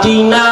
আতিনা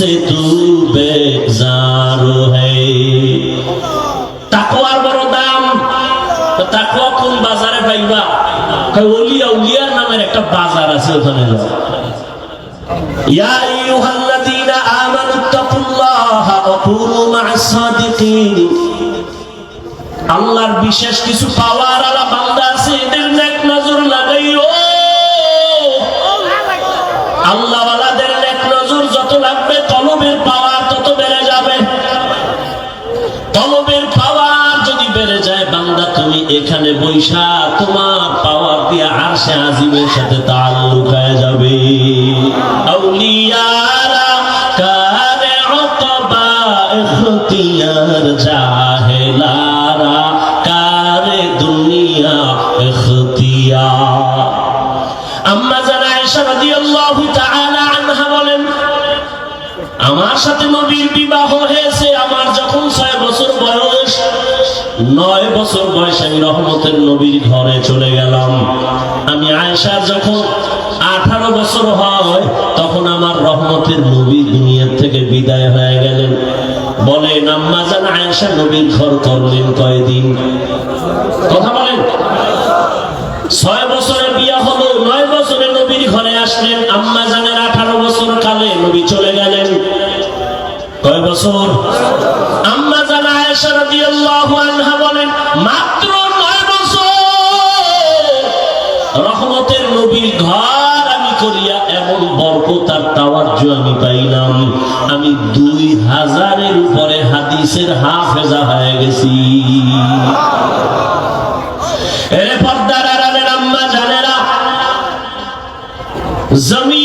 সে তু বেজার হে। তাকওয়ার বড় দাম। তাকওয়া কোন বাজারে পাইবা? ওলিয়া উলিয়ার নামের একটা বাজার আছে ওখানে যাও। ইয়া আইয়ুহাল্লাযীনা আমানু তাকুল্লাহা ওয়া কুনু মা'আস সাদিকিন। আল্লাহর বিশেষ কিছু পাওয়ার আলা বান্দা আছে এদের এক নজর লাগাইও। আল্লাহ এখানে বৈশা তোমার পাওয়ার দিয়ে আর সে আজিমের সাথে তাল্লুক হয়ে যাবে। আমার সাথে বছর বয়সে আমি রহমতের নবীর ঘরে চলে গেলাম। আমি আয়েশার যখন আঠারো বছর হয়, তখন আমার রহমতের নবী দুনিয়ার থেকে বিদায় হয়ে গেলেন। বলে, নাম্মাজান আয়েশা, নবীর ঘর করলেন কয়দিন? কথা বলেন। ছয় বছরে বিয়া হলো, নয় বছরে নবীর ঘরে আসলেন। আম্মা জানের আঠারো বছর কালে নবী চলে গেলেন। কয় বছর? আম্মা মাত্র নয় বছর। রহমতের নবীর ঘর আমি করিয়া এমন আমি পাইলাম। আমি দুই হাজারের উপরে হাদিসের হাফেজা হয়ে গেছি। জমিনের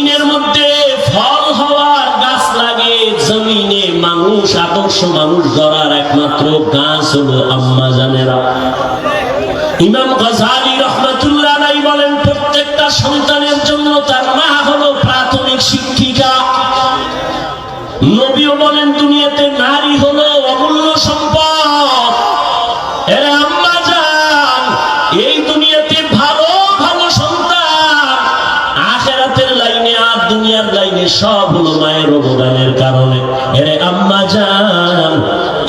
মানুষ আদর্শ মানুষ ধরার একমাত্র গাছ হলো আম্মা জানেরা। ইমাম গজালি সব হলো মায়ের অবদানের কারণে। এরে আম্মা যান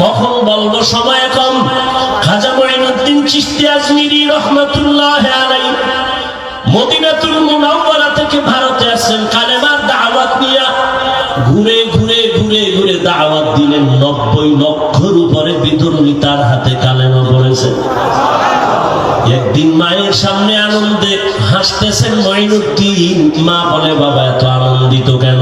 কখন বলব সময় কম? খাজা মঈনুদ্দিন চিশতি আজমিরি রহমাতুল্লাহ আলাই মদিনাতুল মুনাওয়ারা থেকে ভারতে আসছেন। কালেমার দাওয়াত নিয়া ঘুরে ঘুরে ঘুরে ঘুরে দাওয়াত দিলেন। নব্বই লক্ষর উপরে বিতরণী তার হাতে কালেমা পড়েছে। একদিন মায়ের সামনে আনন্দে হাসতেছেন মঈনুদ্দিন। মা বলে, বাবা, এত আনন্দিত কেন?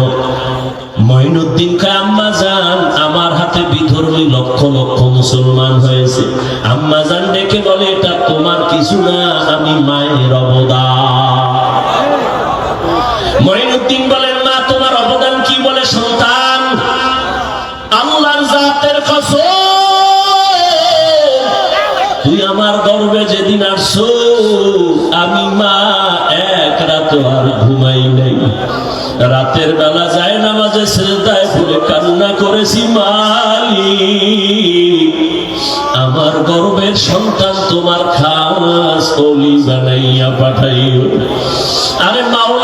মঈনুদ্দিন কয়, আম্মা জান আমার হাতে বিধর্মী লক্ষ লক্ষ মুসলমান হয়েছে। আম্মা জান ডেকে বলে, এটা তোমার কিছু না, আমি মায়ের অবদান। মঈনুদ্দিন বলেন মা, তোমার অবদান কি? বলে, সন্তান, আল্লাহর জাতের কসম, তুই আমার গর্বে যেদিন আসছো রাত আর ঘুমাই নাই। রাতের বেলা যায় না মাঝে শ্রদ্ধায় ফুলে কান্না করেছি মালি আমার গর্বের সন্তান তোমার খাস বানাইয়া পাঠাইও। আরে মাওলার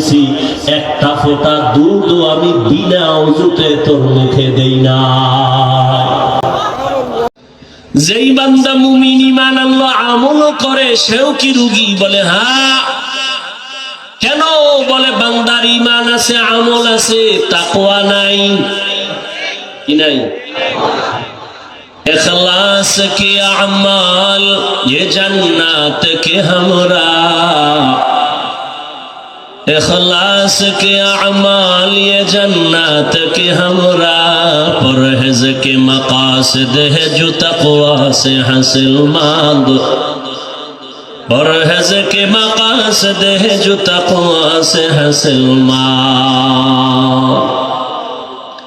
দিছি একটা ফোটা দুধও আমি বিনা অজুতে তোর মুখে দেই না। যেই বান্দা মুমিন ইমান আল্লাহ আমল করে, সেও কি রুগী? বলে হ্যাঁ। কেন? বলে, বান্দার ইমান আছে, আমল আছে তাকোয়া নাই। কি নাই? اخلاص کے আমাল, এ জান্নাত কে হামরা। اخلاص کے اعمال، یہ جنت کے ہمراہ پرہز کے مقاصد ہے جو تقوا سے حاصل ماند پرہز کے مقاصد ہے جو تقوا سے حاصل مانگ۔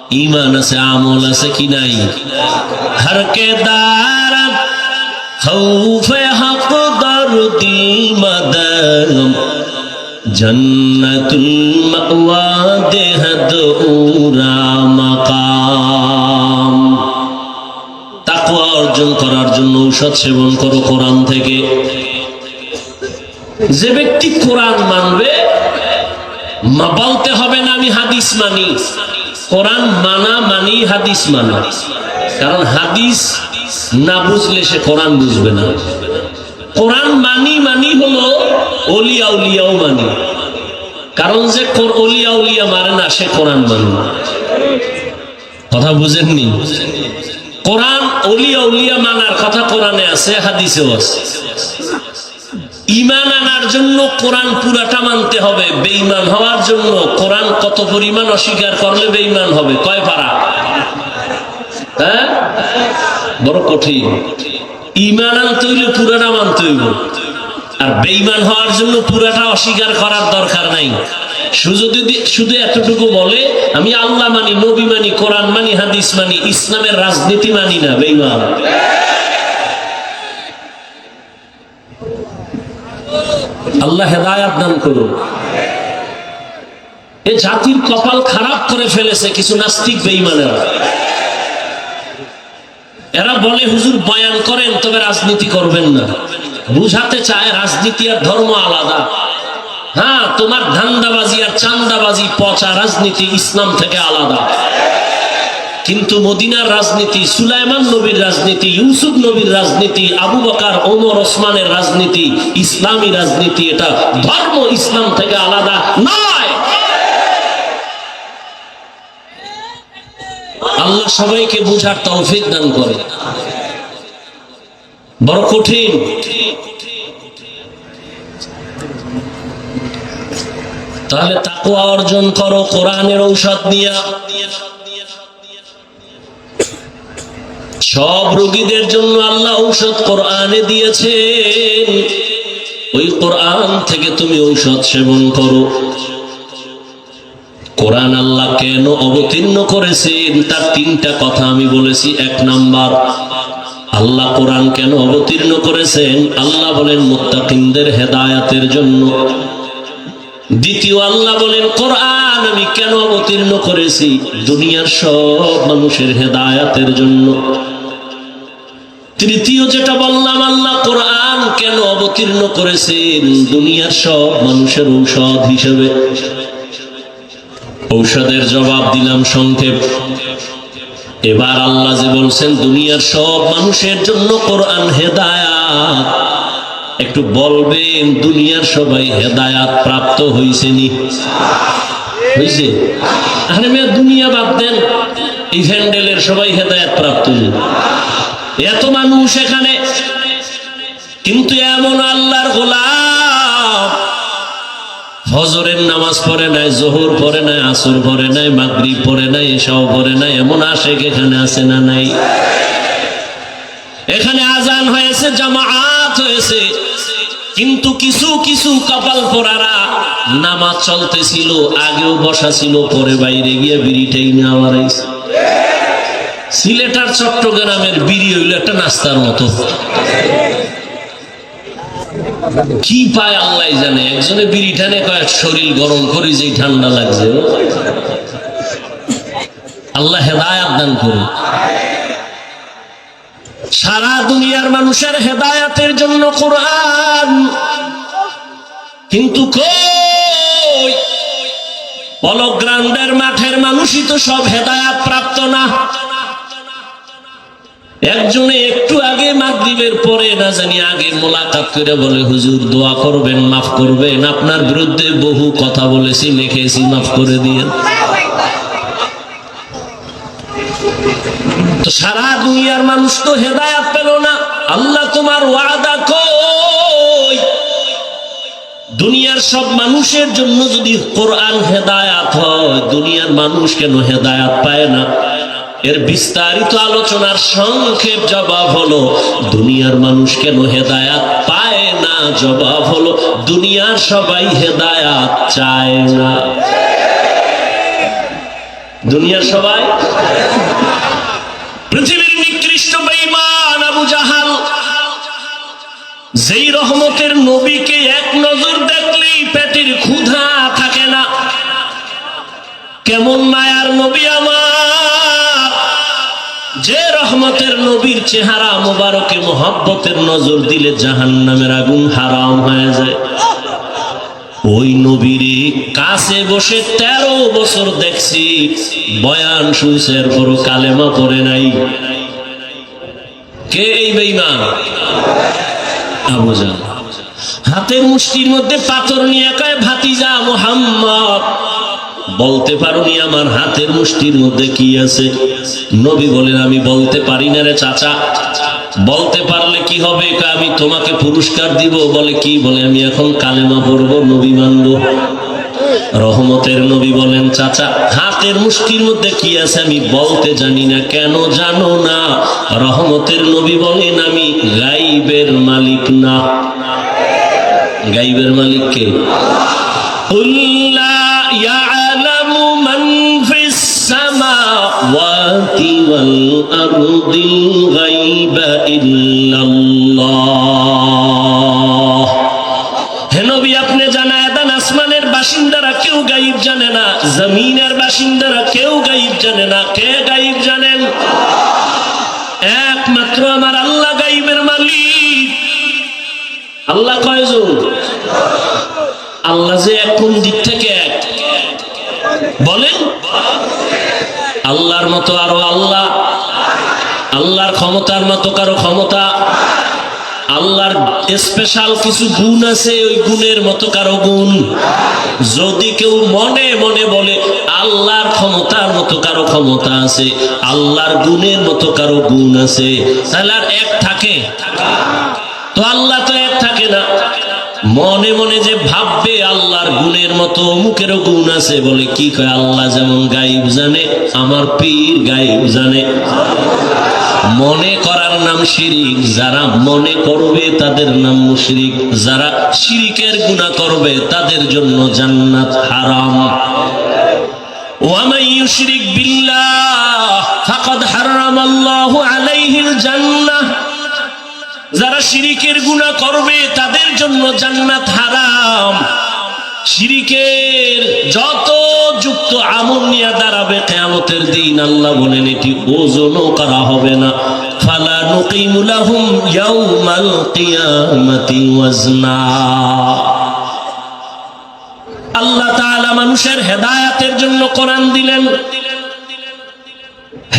ایمان سے عامولہ سے کی نہیں ہر کے دار خوف حق در دی مدن জন্নতুল অর্জন করার জন্য ঔষধ সেবন করো কোরআন থেকে। যে ব্যক্তি কোরআন মানবে, মা বলতে হবে না, আমি হাদিস মানি। কোরআন মানা মানি হাদিস মানা। কারণ হাদিস না বুঝলে সে কোরআন বুঝবে না। কোরআন মানি মানি হলো অলিয়া উলিয়াও মানি। কারণ যে অলিয়া উলিয়া মারে না, সে কোরআন মানে। কথা বুঝেননি? কোরআন অলিয়া উলিয়া মানার কথা কোরআনে আছে, হাদিসেও আছে। ইমান আনার জন্য কোরআন পুরাটা মানতে হবে। বেঈমান হওয়ার জন্য কোরআন কত পরিমাণ অস্বীকার করলে বেঈমান হবে? কয় পারা? হ্যাঁ? বড় কঠিন। ইমান আনতে হইলে পুরাটা মানতে হইব। আর বেঈমান হওয়ার জন্য পুরাটা অস্বীকার করার দরকার নাই। শুধু এতটুকু বলে, আমি আল্লাহ মানি, নবী মানি, কোরআন মানি, হাদিস মানি, ইসলামের রাজনীতি মানি না, বেঈমান। আল্লাহ হেদায়াত দান করুন। এ জাতির কপাল খারাপ করে ফেলেছে কিছু নাস্তিক বেঈমানেরা। এরা বলে, হুজুর, বয়ান করেন, তবে রাজনীতি করবেন না। বুঝাতে চায়, রাজনীতি আর ধর্ম আলাদা। হ্যাঁ তোমার ধান্দাবাজি আর চান্দাবাজি পচা রাজনীতি ইসলাম থেকে আলাদা। কিন্তু মদিনার রাজনীতি, সুলাইমান নবীর রাজনীতি, ইউসুফ নবীর রাজনীতি, আবু বাকার, ওমর, ওসমানের রাজনীতি, ইসলামী রাজনীতি, এটা ধর্ম ইসলাম থেকে আলাদা। নয় আল্লাহ সবাইকে বুঝার তৌফিক দান করে। বড় কঠিন। তাহলে তাকুয়া অর্জন করো, কোরআনের ঔষধ নিয়া। সব রোগীদের জন্য আল্লাহ ঔষধ কোরআনে দিয়েছেন। ওই কোরআন থেকে তুমি ঔষধ সেবন করো। কোরআন আল্লাহ কেন অবতীর্ণ করেছেন? তার তিনটা কথা আমি বলেছি। এক নাম্বার, আল্লাহ কোরআন কেন অবতীর্ণ করেছেন? আল্লাহ বলেন, মুত্তাকিনদের হেদায়াতের জন্য। দ্বিতীয়, আল্লাহ বলেন, কোরআন আমি কেন অবতীর্ণ করেছি? দুনিয়ার সব মানুষের হেদায়াতের জন্য। তৃতীয়, যেটা বললাম, আল্লাহ কোরআন কেন অবতীর্ণ করেছেন? দুনিয়ার সব মানুষের ঔষধ হিসেবে। ঔষধের জবাব দিলাম সংক্ষেপ। এবার আল্লাহ যে বলছেন, দুনিয়ার সব মানুষের জন্য কোরআন হেদায়াত। একটু বলবেন, দুনিয়ার সবাই হেদায়াত প্রাপ্ত হয়েছে নি? হয়েছে আরে মেয়ে, দুনিয়া বাদ দেন। এই ভ্যান্ডেলের সবাই হেদায়াত প্রাপ্ত এত মানুষ এখানে। কিন্তু এমন আল্লাহর গোলাম ফজরের নামাজ পড়ে নাই, জোহর পড়ে নাই, আসর পড়ে নাই, মাগরিব পড়ে নাই এসব পড়ে নাই, এমন আশেক এখানে আছে না নাই? এখানে আজান হয়েছে জামাআত হয়েছে। কিন্তু কিছু কিছু কপাল পরারা নামাজ চলতেছিল, আগেও বসা ছিল, পরে বাইরে গিয়ে বিড়িটাই রয়েছে সিলেটার, চট্টগ্রামের বিড়ি হইল একটা নাস্তার মতো। কি পায় আল্লাহ জানে? একজনে বিড়ি টানে, কয় শরীর গরম করি যে ঠান্ডা লাগছে। আল্লাহ হেদায়াত দান করুন সারা দুনিয়ার মানুষের হেদায়াতের জন্য কোরআন। কিন্তু কই? পলগ্রাউন্ডের মাঠের মানুষই তো সব হেদায়াত প্রাপ্ত না। একজনে একটু আগে মাগরিবের পরে না জানি আগে মোলাকাত করে বলে, হুজুর, দোয়া করবেন, মাফ করবেন। আপনার বিরুদ্ধে বহু কথা বলেছি, লিখেছি, মাফ করে দিয়েন। তো সারা দুনিয়ার মানুষ তো হেদায়াত পেল না। আল্লাহ তোমার ওয়াদা কই? দুনিয়ার সব মানুষের জন্য যদি কোরআন হেদায়াত হয়, দুনিয়ার মানুষ কেন হেদায়াত পায় না? এর বিস্তারিত আলোচনার সংক্ষেপ জবাব হলো, দুনিয়ার মানুষ কেন হেদায়াত পায় না? জবাব হলো, দুনিয়ার সবাই হেদায়াত চায় না। দুনিয়ার সবাই? পৃথিবীর নিকৃষ্ট বেঈমান আবু জাহাল, যেই রহমতের নবীকে এক নজর দেখলেই পেটের ক্ষুধা থাকে না। কেমন মায়ার নবী আমার? যে রহমতের নবীর চেহারা, মোবারকে, মোহাব্বতের নজর দিলে জাহান নামের আগুন হারাম হয়ে যায়। ওই নবীর কাছে বসে তেরো বছর দেখছি, বয়ান শুনছে, এরপরও কালেমা পড়ে নাই। কে এই বেইমান। হাতের মুষ্টির মধ্যে পাথর নিয়ে কয় ভাতিজা মোহাম্মদ। বলতে পারোনি আমার হাতের মুষ্টির মধ্যে কি আছে? নবী বলেন, আমি বলতে পারি না রে চাচা। বলতে পারলে কি হবে? আমি তোমাকে পুরস্কার দিব। বলে কি? বলে, আমি এখন কালেমা পড়ব, নবী মানব। রহমতের নবী বলেন, চাচা, হাতের মুষ্টির মধ্যে কি আছে? আমি বলতে জানি না, কেন জানো না। রহমতের নবী বলেন, আমি গাইবের মালিক না। গাইবের মালিক কে? قل السماوات والأرض الغيب إلا الله হে নবী আপনি জানায় দেন আসমানের বাসিন্দারা কেউ গাইব জানে না জমিনের বাসিন্দারা কেউ গাইব জানে না কে গাইব জানেন একমাত্র আমার আল্লাহ গাইবের মালিক আল্লাহ কয়জন আল্লাহ যে এক কোন দিক থেকে এক বলেন আল্লাহর মতো আরও আল্লাহ। আল্লাহর ক্ষমতার মতো কারও ক্ষমতা। আল্লাহর স্পেশাল কিছু গুণ আছে, ওই গুণের মতো কারও গুণ। যদি কেউ মনে মনে বলে, আল্লাহর ক্ষমতার মতো কারও ক্ষমতা আছে, আল্লাহর গুণের মতো কারও গুণ আছে, তাহলে আর এক থাকে। তো আল্লাহ তো এক থাকে না। মনে মনে যে ভাববে, আল্লাহর গুণের মতো অমুকেরও গুণ আছে বলে কি কয়, আল্লাহ যেমন গাইব জানে, আমার পীর গাইব জানে। মনে করার নাম শিরিক, যারা মনে করবে তাদের নাম মুশরিক, যারা শিরিকের গুণা করবে তাদের জন্য জান্নাত হারাম। ওয়ামাই বিল্লাহ, ফাকাদ হারাম আল্লাহ আলাইহিল জান্নাত যারা শিরিকের গুণা করবে, তাদের জন্য জান্নাত হারাম। শিরিকের যত যুক্ত আমল নিয়ে দাঁড়াবে কেয়ামতের দিন, আল্লাহ বলেন, এটি ওজনও করা হবে না।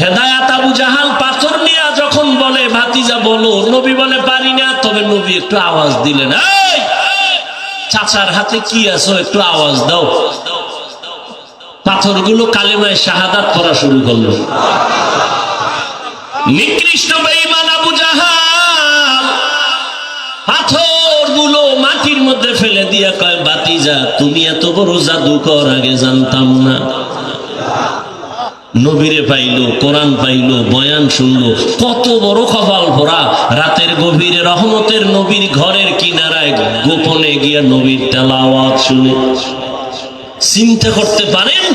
হেদায়াত আবু জাহাল যখন ভাতিজা বলো, নবী বলে, পারি না। তবে নবী একটু আওয়াজ দিলেন চাচার হাতে কি আছো? একটু আওয়াজ দাও। পাথরগুলো কালেমায় শাহাদাত করা শুরু করল। নিকৃষ্ট আবু জাহাল পাথরগুলো মাটির মধ্যে ফেলে দিয়া কয় বাতিজা তুমি এত বড় জাদুকর, আগে জানতাম না। নবীরে পাইলো, কোরআন পাইলো, বয়ান শুনলো। কত বড় কপাল ভরা। রাতের গভীরে রহমতের নবীর ঘরের কিনারায় গোপনে গিয়া নবীর তেলাওয়াত শুনে। চিন্তা করতে পারেন?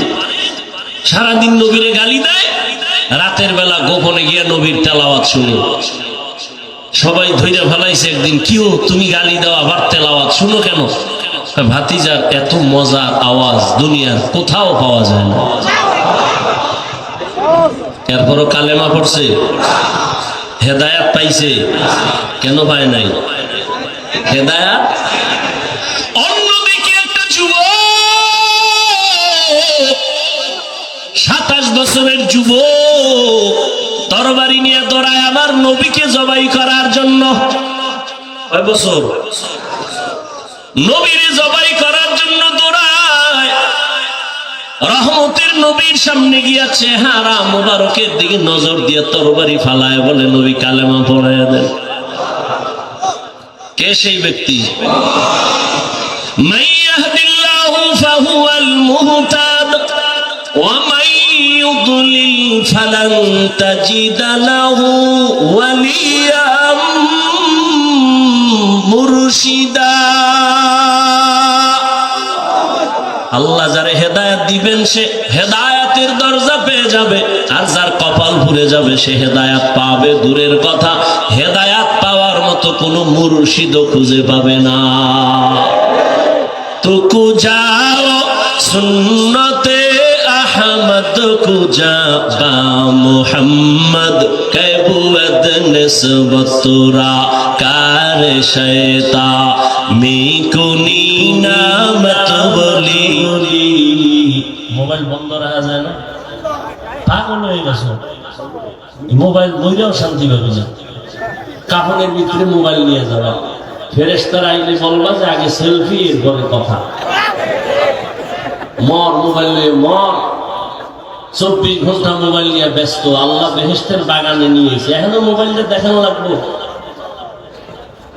সারাদিন নবীরে গালি দেয়? রাতের বেলা গোপনে গিয়া নবীর তেলাওয়াত শুনে। সবাই ধৈর্য ফেলাইছে একদিন কিও তুমি গালি দাও, আবার তেলাওয়াত শুনো কেন? ভাতিজার এত মজার আওয়াজ দুনিয়ার কোথাও পাওয়া যায় না। এরপরও কালেমা পড়ছে। হেদায়াত পাইছে। কেন পায় নাই? হেদায়াত? অন্যদিকে একটা সাতাশ বছরের যুবক, তরবারি নিয়ে দৌড়ায় আমার নবীকে জবাই করার জন্য। নবীর জবাই করার রহমতের নবীর সামনে গিয়া চেহারা মোবারকের দিকে নজর দিয়ে তরবারি ফালায় বলে, নবী কালেমা পড়ায় দেন। কে সেই ব্যক্তি? মুর্শিদা। আল্লাহ যারা হেদায়াত দিবেন, সে হেদায়াতের দরজা পেয়ে যাবে। আর যার কপাল পুড়ে যাবে, সে হেদায়াত পাবে। দূরের কথা, হেদায়াত পাওয়ার মতো কোনো মুর্শিদও খুঁজে পাবে না। তো কুজাও সুন্নতে আহমদ কুজা বা মুহাম্মদ কবুদ নিসবতুরা কার কুনি নামত বলি। মোবাইল বন্ধ রাখা যায় না। পাগল হয়ে গেছে। মোবাইল বইলেও শান্তি পাবি না। কাপড়ের ভিতরে মোবাইল নিয়ে যাবা। ফেরেস্তার আইলে বলবা যে, আগে সেলফি, এরপরে কথা। মর, মোবাইল নিয়ে মর। চব্বিশ ঘণ্টা মোবাইল নিয়ে ব্যস্ত। আল্লাহ বেহেস্তের বাগানে নিয়েছে এখনও মোবাইলটা দেখানো লাগবো।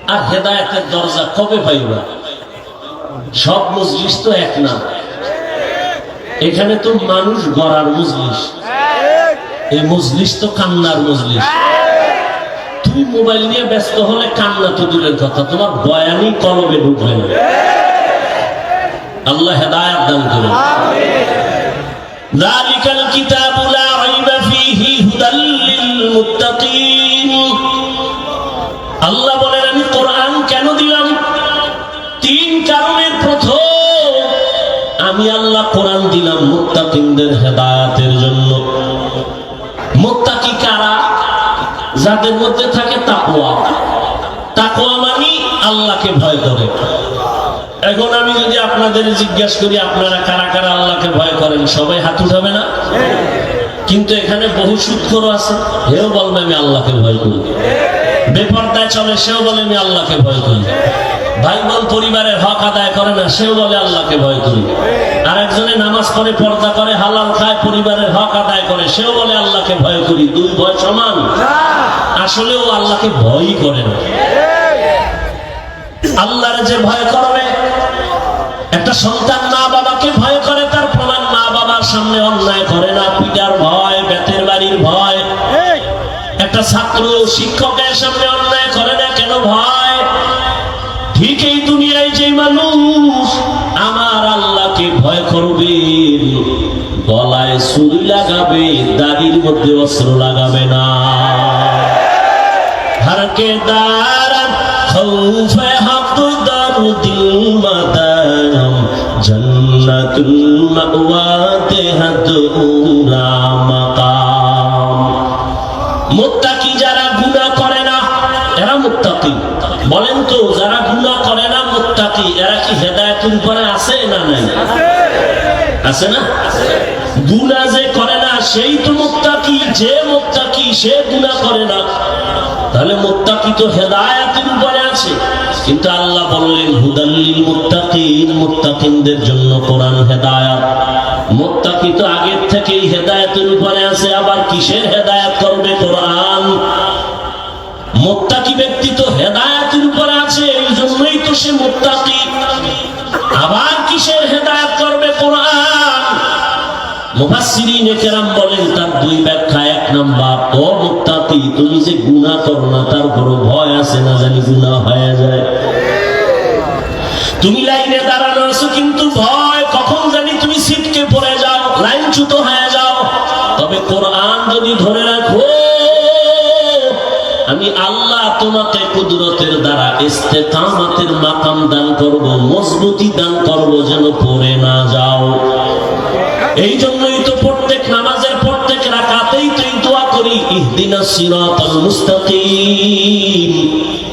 আর হেদায়তের দরজা কবে পাইবা? সব মজলিস তো এক না। এখানে তো মানুষ গড়ার মজলিশ হ্যাঁ। এই মজলিশ তো কান্নার মজলিশ হ্যাঁ। তুমি মোবাইল নিয়ে ব্যস্ত হলে কান্না তো দূরের কথা তোমার বয়ানি কলমে ঢুকবে না হ্যাঁ। আল্লাহ হেদায়াত দান করুন। দালিকাল কিতাবু লা রাইবা ফীহি হুদাল লিল মুত্তাকিন আল্লাহ বলেন আমি কোরআন কেন দিলাম? তিন কারণের প্রথম আমি আল্লাহ দিলাম মুত্তাকিনদের হেদায়াতের জন্য। মুত্তাকি কারা? যাদের মধ্যে থাকে তাকওয়া। তাকওয়া মানে আল্লাহকে ভয় করে। এখন আমি যদি আপনাদের জিজ্ঞাসা করি, আপনারা কারা কারা আল্লাহকে ভয় করেন? সবাই হাত উঠাবে না? কিন্তু এখানে বহু সুৎখর আছে। হেও বলবে, আমি আল্লাহকে ভয় করি। বেপর্দায় চলে, সেও বলে, আমি আল্লাহকে ভয় করি। ভাই পরিবারের হক আদায় করে না, সেও বলে আল্লাহকে ভয় করি। আর একজনে নামাজ পড়ে, পর্দা করে, হালাল খায়, পরিবারের হক আদায় করে, সেও বলে আল্লাহকে ভয় করি। দুই ভয় সমান। আসলে ও আল্লাহকে ভয়ই করে না। আল্লাহর যে ভয় করবে, একটা সন্তান মা বাবাকে ভয় করে, তার প্রমাণ মা বাবার সামনে অন্যায় করে না। পিটার ভয়, বেতের বাড়ির ভয়। একটা ছাত্র শিক্ষকের সামনে অন্যায় করে না, কেন ভয়? ঠিক এই দুনিয়ায় যে মানুষ আমার আল্লাহকে ভয় করবে, গলায় ছুরি লাগাবে, দাড়ির মধ্যে অস্ত্র লাগাবে না। হারকে দাঁড়ান, খৌফে বলেন তো যারা গুনাহ করে না মুত্তাকি এরা কি হেদায়েতের উপরে আছে না নাই? আছে। না? গুনাহ যে করে না সেই তো মুত্তাকি যে মুত্তাকি সে গুনাহ করে না। তাহলে মুত্তাকি তো হেদায়েতের উপরে আছে। কিন্তু আল্লাহ বললেন হুদাল্লিল মুত্তাকিন মুত্তাকিনদের জন্য কোরআন হেদায়াত। মুত্তাকি তো আগের থেকেই হেদায়েতের উপরে আছে আবার কিসের হেদায়েত করবে কোরআন? মুত্তাকি তার দুই যে গুনাহ করো তার বড় ভয় আছে না জানি তুমি লাইনে দাঁড়ানো আছো ভয়, কখন জানি তুমি সিটকে পড়ে যাও, লাইনচ্যুত হয়ে যাও। তবে কোরআন যদি ধরে রাখো, আমি আল্লাহ তোমাকে কুদরতের দ্বারা ইস্তেকামাতের মাকাম দান করব, মজবুতি দান করব, যেন পড়ে না যাও। এই জন্যই তো প্রত্যেক নামাজের প্রত্যেক রাকাতেই তো এই দোয়া করি, ইহদিনা সিরাতাল মুস্তাকিম।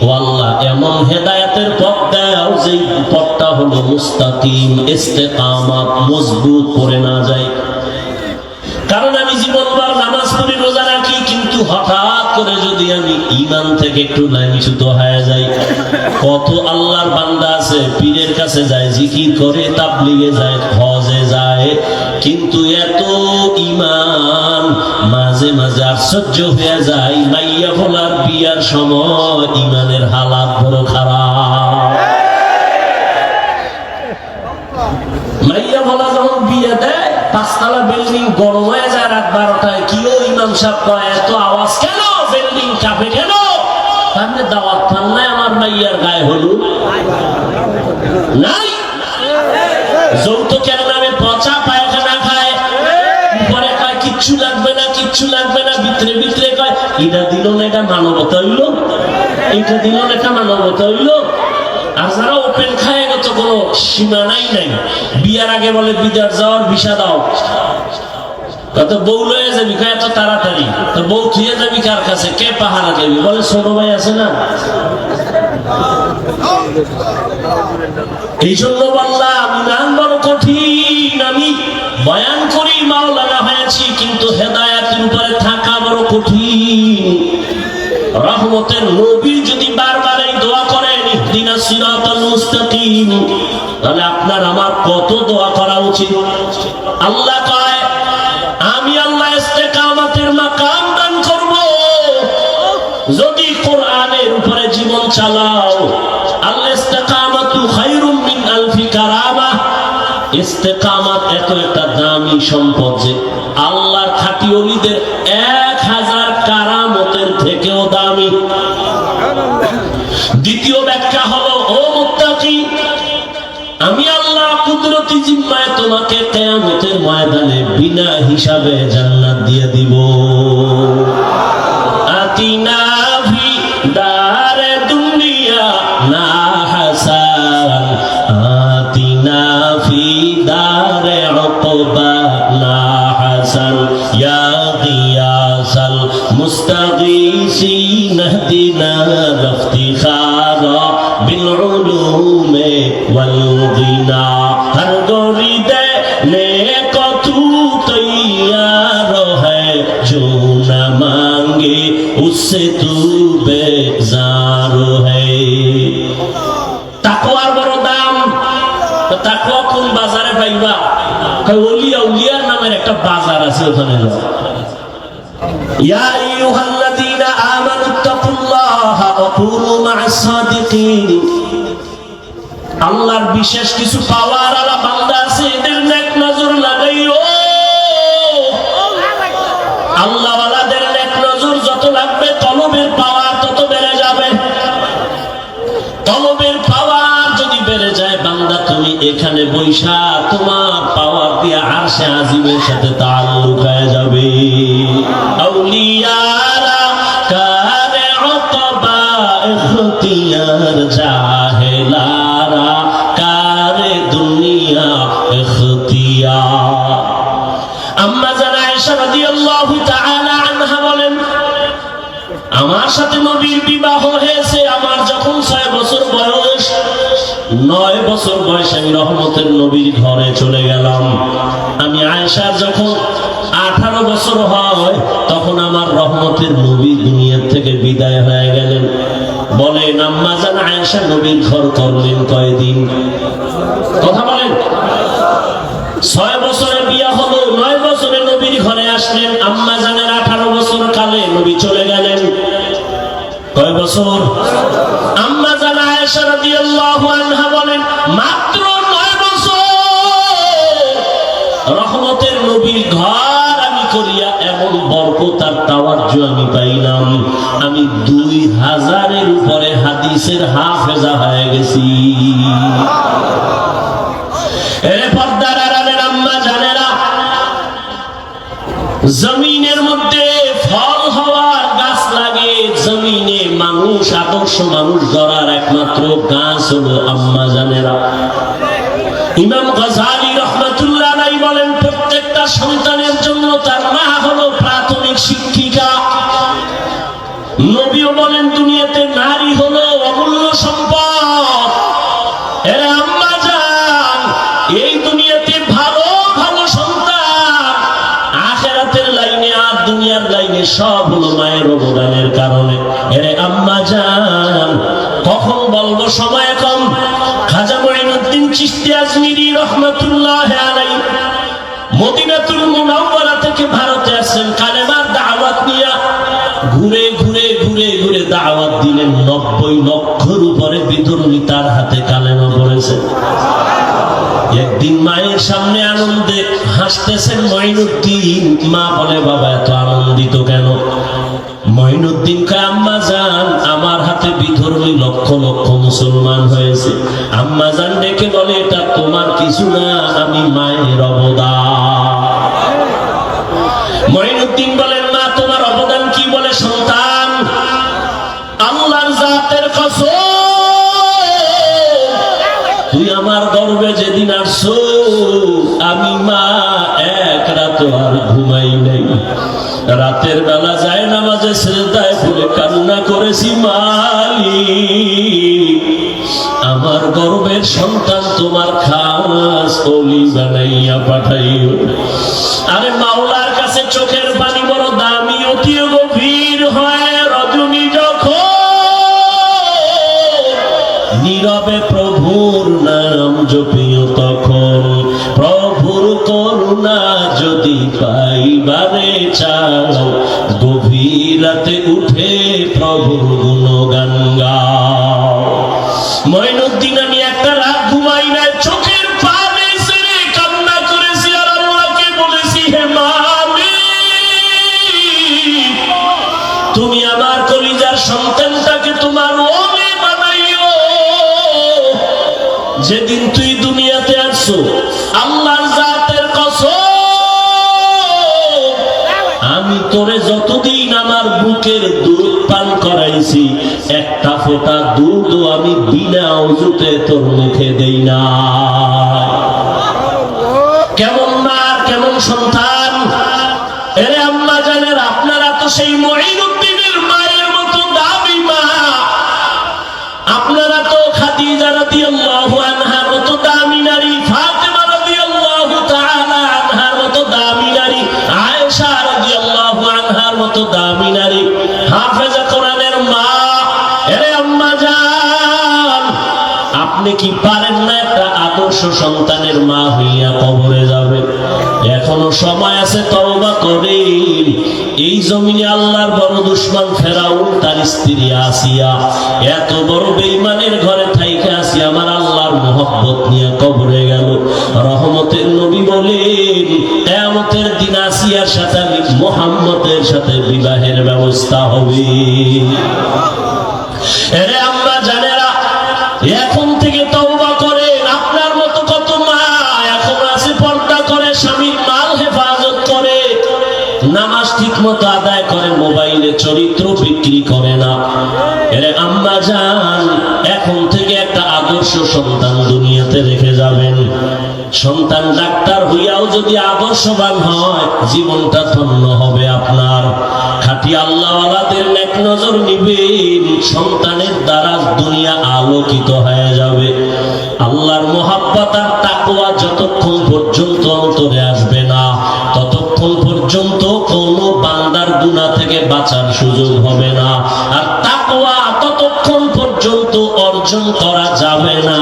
ও আল্লাহ, এমন হেদায়েতের পথ দাও যে পথটা হলো মুস্তাকিম ইস্তেকামাত মজবুত করে না যায়। কারণ আমি যে হঠাৎ করে যদি আমি ইমান থেকে একটু লাঞ্ছিত হয়ে যাই, কত আল্লাহর বান্দা আছে, পীরের কাছে যায়, জিকির করে, তাবলিগে যায়, হজে যায় কিন্তু এত ইমান মাঝে মাঝে আশ্চর্য হয়ে যায়, মাইয়া ভোলার বিয়ার সময় ইমানের হালাত বড় খারাপ। গরম হয়ে যায় রাত কিও কয়, এত আওয়াজ আপনি দাওয়াত নাই আমার মাইয়ার গায়ে হলুদ? নাই। ভিতরে ভিতরে কয় এটা দিল না এটা মানবতা হইল এটা দিল না এটা মানবতা হইল আর যারা ওপেন খায় কোনো নাই বিয়ার আগে বলে, বিদার যাওয়ার দাও। যাবি তাড়াতাড়ি। তো যাবি কাছে? কে বলে আছে না? এই বললাম কঠিন, আমি বয়ান করি মাওলানা হয়েছি কিন্তু হেদায়াতের উপরে থাকা বড় কঠিন। রহমতের নবী যদি বারবার এই দোয়া করেন, ইহদিনা সিরাতাল মুস্তাকিম, তাহলে আপনার আমার কত দোয়া করা উচিত? আল্লাহ কয়, আমি আল্লাহ ইস্তেকামাতের মাকাম দান করব। যদি কোরআনের উপরে জীবন চালাও, আল্লাহ ইস্তেকামাতু খায়রুম মিন আলফি কারামা। ইস্তেকামাত এত একটা দামি সম্পদ যে ওলিদের এক হাজার কারামতের থেকেও দামি। দ্বিতীয় ব্যাখ্যা হলো, ও মুত্তাকি, আমি আল্লাহ কুদরতি জিম্মায় তোমাকে কেয়ামতের ময়দানে বিনা হিসাবে জান্নাত দিয়ে দিব। আতিনা المستغيثين اهدنا لافتخار بالعلوم والغنى هر غريد نیک تو تیار ہے جو نہ مانگے اس سے تو بیزار ہے তাকওয়ার বড় দাম তাকওয়া কোন বাজারে পাইবা ওলিয়া উলিয়ার নামের একটা বাজার আছে ওখানে যাও ইয়া আল্লাহর বিশেষ কিছু পাওয়ার আলা বান্দা আছে, এদের নেক নজর লাগাইও। আল্লাহ ওয়ালাদের নেক নজর যত লাগবে, তলবের পাওয়ার তত বেড়ে যাবে। তলবের পাওয়ার যদি বেড়ে যায়, বান্দা তুমি এখানে বৈশা, তোমার পাওয়ার দিয়ে আরশে আজিমের সাথে তাল্লুক হয়ে যাবে। আউলিয়ারা আমার সাথে নবীর বিবাহ হয়েছে, আমার যখন ছয় বছর বয়স, নয় বছর বয়সে আমি রহমতের নবীর ঘরে চলে গেলাম। আমি আয়েশার যখন আঠারো বছর হয়, তখন আমার রহমতের নবী দুনিয়ার থেকে বিদায় হয়ে গেলেন। নবীর ঘর করলেন কয়দিন? কথা বলেন। ছয় বছরে বিয়া হলো, নয় বছরে নবীর ঘরে আসলেন। আঠারো বছর কালে নবী চলে গেলেন। কয় বছর? আম্মা আনহা বলেন, মাত্র নয় বছর রহমতের নবীর ঘর করিয়া এমন বরকত আর তাওয়াজ্জু আমি পাইলাম। আমি দুই হাজারের উপরে হাদিসের হাফেজা হয়ে গেছি। জমিনের মধ্যে ফল হওয়ার গাছ লাগে। জমিনে মানুষ, আদর্শ মানুষ গড়ার একমাত্র গাছ হলো আম্মা জানেরা। ইমাম গজালি দুনিয়ার লাইনে সব হলো মায়ের অবদানের কারণে। এরে আম্মা যান কখন বলব সময় কম? খাজা মঈনুদ্দিন চিশতি আজমিরি রহমাতুল্লাহ আলাই মদিনাতুল মুনাওয়ারা থেকে ভারতে আসেন কালেমার দাওয়াত নিয়ে ঘুরে ঘুরে ঘুরে ঘুরে দাওয়াত দিলেন। নব্বই লক্ষর উপরে বিতরণী তার হাতে কালেমা পড়েছে। একদিন মায়ের সামনে আনন্দে হাসতেছেন মঈনুদ্দিন। মা বলে, বাবা, এত আনন্দিত কেন? মঈনুদ্দিনকে আম্মা জান আমার হাতে বিধর্মী লক্ষ লক্ষ মুসলমান হয়েছে। আম্মা জান ডেকে বলে, এটা তোমার কিছু না, আমি মায়ের অবদান। আমি মা, এক রাত আর ঘুমাই নাই। রাতের বেলা যায় নামাজে শ্রদ্ধায় ফুলে কান্না করেছি মালি আমার গর্বের সন্তান তোমার খাস অলি বানাইয়া পাঠাইও। আরে মাওলার কাছে চোখের পানি রাতে উঠে প্রভুর গুণগান গাও মঈনুদ্দিন আমি একটা রাত ঘুমাই নাই, চোখের কান্না করেছি আর আল্লাহকে বলেছি, হে তুমি আমার কলিজার সন্তানটাকে তোমার ওলে বানাইও। যেদিন তুই দুনিয়াতে একটা ফোঁটা দুধ আমি বিনা অজুতে তোর মুখে দেই না। কি পারেন না? একটা আদর্শ সন্তানের মা হইয়া কবরে যাবে। এখনও সময় আছে, তওবা করে এই জমিনে আল্লাহর বড় দুশ্মন ফেরাউন, তার স্ত্রী আসিয়া, এত বড় বেঈমানের ঘরে থাইকে আসিয়া আমার আল্লাহর মোহব্বত নিয়ে কবরে গেল। রহমতের নবী বলেন, কেয়ামতের দিন আসিয়ার সাথে আমি মোহাম্মদের সাথে বিবাহের ব্যবস্থা হবে। এরে সন্তান দুনিয়াতে রেখে যাবেন। সন্তান ডাক্তার হইয়াও যদি আদর্শবান হয়, জীবনটা ধন্য হবে আপনার। খাটি আল্লাহওয়ালাদের নেক নজর নিবেন, সন্তানের দ্বারা দুনিয়া আলোকিত হয়ে যাবে। আল্লাহর মোহাব্বত আর তাকওয়া যতক্ষণ পর্যন্ত অন্তরে আসবে না, ততক্ষণ পর্যন্ত কোনো বান্দার গুনাহ থেকে বাঁচার সুযোগ হবে না। আর তাকওয়া ততক্ষণ পর্যন্ত করা যাবে না।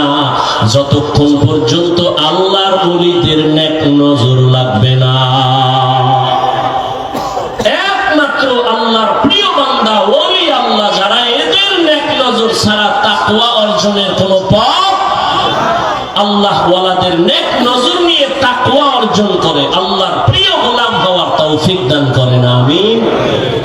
যতক্ষণ পর্যন্ত আল্লাহর ওলিদের নেক নজর লাগবে না। একমাত্র আল্লাহর প্রিয় বান্দা, ওলি আল্লাহ এদের নজর ছাড়া অর্জনের কোনো আল্লাহ ওয়ালাদের নজর নিয়ে অর্জন করে, আল্লাহর প্রিয় গোলাম হওয়ার তৌফিক দান করেন, আমিন।